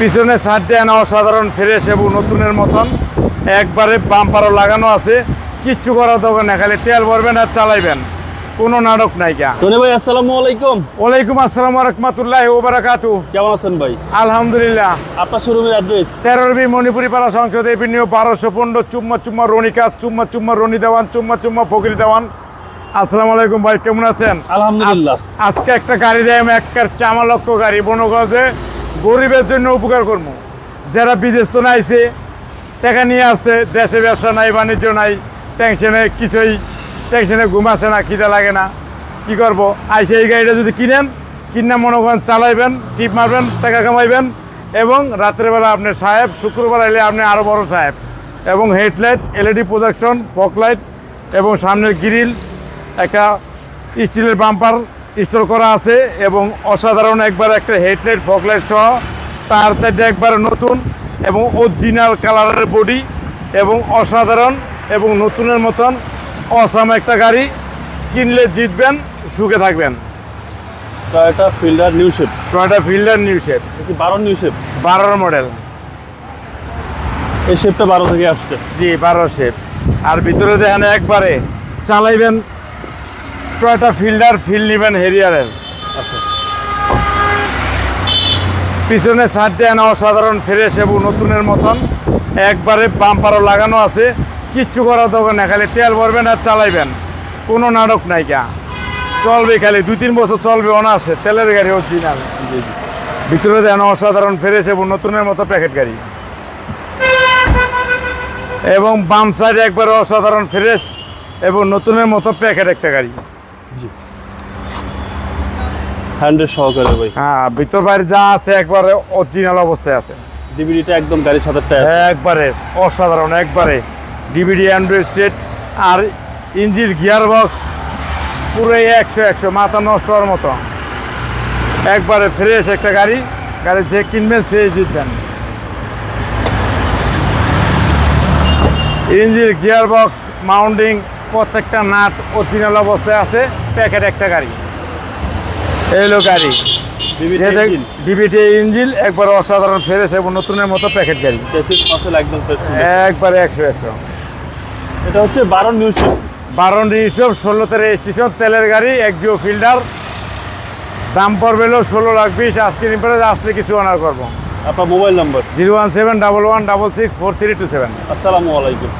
পিছনে ছাদ না অসাধারণ ফ্রেশ এবং নতুনের মতন। একবারে বাম্পারও লাগানো আছে। কিচ্ছু করার দরকার না খালি তেল ভরবেন আর চালাইবেন। কোনো নাটক নাই কা টনি ভাই আসসালামু আলাইকুম। ওয়ালাইকুম আসসালাম রহমতুল্লাহ ওবারাকাতু কেমন আছেন ভাই? আলহামদুলিল্লাহ। আপনার শোরুমের অ্যাড্রেস? তেরোর বি মণিপুরি পাড়া সংসদ এপিনিও বারোশো পনেরো চুম্মা চুম্মা রনিকা চুম্মা চুম্মা রনি দেওয়ান চুম্মা চুম্মা ফকির দেওয়ান। আসসালামু আলাইকুম ভাই কেমন আছেন? আলহামদুলিল্লাহ। আজকে একটা গাড়ি দেয় একটা চামা লক্ষ গাড়ি বনগঞ্জে। গরিবের জন্য উপকার করব। যারা বিদেশ তো নাইছে, টাকা নিয়ে আসছে দেশে ব্যবসা নাই, বাণিজ্য নাই টেনশনে কিছুই টেনশনে ঘুম আসে না, খিদে লাগে না। কি করব? আইসে এই গাড়িটা যদি কিনেন, কিনে মনে করেন চালাইবেন, টিপ মারবেন, টাকা কামাইবেন, এবং রাত্রেবেলা আপনি সাহেব, শুক্রবার এলে আপনি আরও বড় সাহেব, এবং হেডলাইট, এলইডি প্রোজেকশন ফকলাইট এবং সামনের গ্রিল, একটা স্টিলের বাম্পার ইনস্টল করা আছে এবং অসাধারণ একবার একটা হেডলাইট ফকলাইট সহ তার চাইতে একবার নতুন এবং অরিজিনাল কালারের বডি এবং অসাধারণ এবং নতুনের মতন অসাম একটা গাড়ি কিনলে জিতবেন সুখে থাকবেন। Toyota Fielder new shape Toyota Fielder new shape বারো নিউ শেপ বারোর মডেল এই শেপটা বারো থেকে আসছে। জি বারো শেপ আর ভিতরে দেখেন একবারে চালাইবেন টয়টা ফিল্ডার ফিল নেবেন হেরিয়ারের। আচ্ছা। পিছনে ছাদ দেন অসাধারণ ফ্রেশ এবং নতুনের মতন। একবারে বাম্পারও লাগানো আছে। কিচ্ছু করার দরকার না খালি তেল ভরবেন আর চালাইবেন। কোনো নাটক নাই কা চলবে খালি দুই তিন বছর চলবে অনার্সে তেলের গাড়ি অরিজিনাল ভিতরে দেন অসাধারণ ফ্রেশ এবং নতুনের মতো প্যাকেট গাড়ি। এবং বাম সাইডে একবারে অসাধারণ ফ্রেশ এবং নতুনের মতো প্যাকেট একটা গাড়ি। হান্ড্রেড সহকারে ভাই। হ্যাঁ ভিতর বাইরে যা আছে একবারে অরিজিনাল অবস্থায় আছে। ডিভিডিটা একদম গাড়ির সাথে টায়ার একবারে অসাধারণ একবারে। ডিভিডি অ্যান্ড্রয়েড সেট আর ইঞ্জিন গিয়ার বক্স পুরোই একশো একশো মাথা নষ্ট হওয়ার মতো। একবারে ফ্রেশ একটা গাড়ি গাড়ি যে কিনবেন জিতবেন। ইঞ্জিন গিয়ার বক্স মাউন্টিং প্রত্যেকটা নাট অরিজিনাল অবস্থায় আছে প্যাকেট একটা গাড়ি। এলো গাড়ি। ডিবিটি ইঞ্জিন একবার অসাধারণ ফ্রেশ এবং নতুনের মতো প্যাকেট গাড়ি। একবারে একশো একশো। এটা হচ্ছে বারো বারো রিসব ষোলোতে রেজিস্ট্রেশন তেলের গাড়ি এক জিও ফিল্ডার দাম পড়বে হলো ষোলো লাখ বিশ আজকে নিপরে আসলে কিছু অনার করব। আপনার mobile number zero one seven double one double six four three two seven. আসসালামু আলাইকুম।